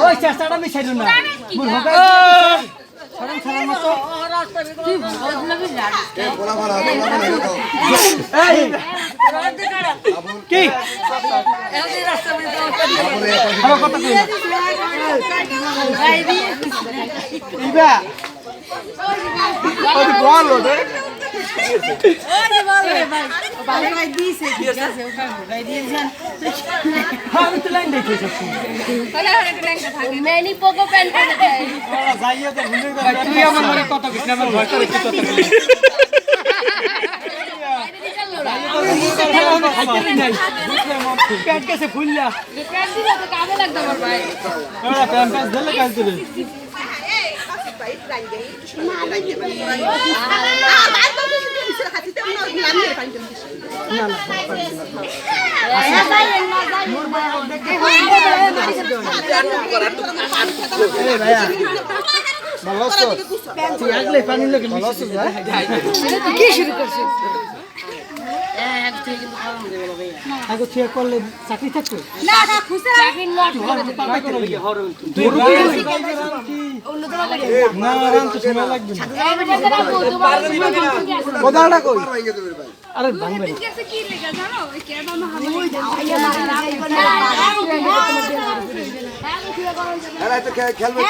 ওই চেষ্টাটা না সরম মতো এই কি আরও কত দেখে যাচ্ছি মেনি পোকো প্যান্ট পরে যায় যাইয়া তো ভুলে গেল তুই আমার মনে কত কৃষ্ণ আমার ভয় করে কত প্যান্ট কাছে ফুললা প্যান্ট দিলে তো কাজে লাগতো আমার ভাই প্যান্ট কাছে দিলে কাজ দিবে না না কি শুরু করছিস আগে তুই করলে চাকরি থাকতো না না খুশি চাকরি নট না আরাম তো সময় লাগবে না কই আরে ভাঙবে না কি লেগে জানো? ওই কেন না আমি এরা তো খেলবে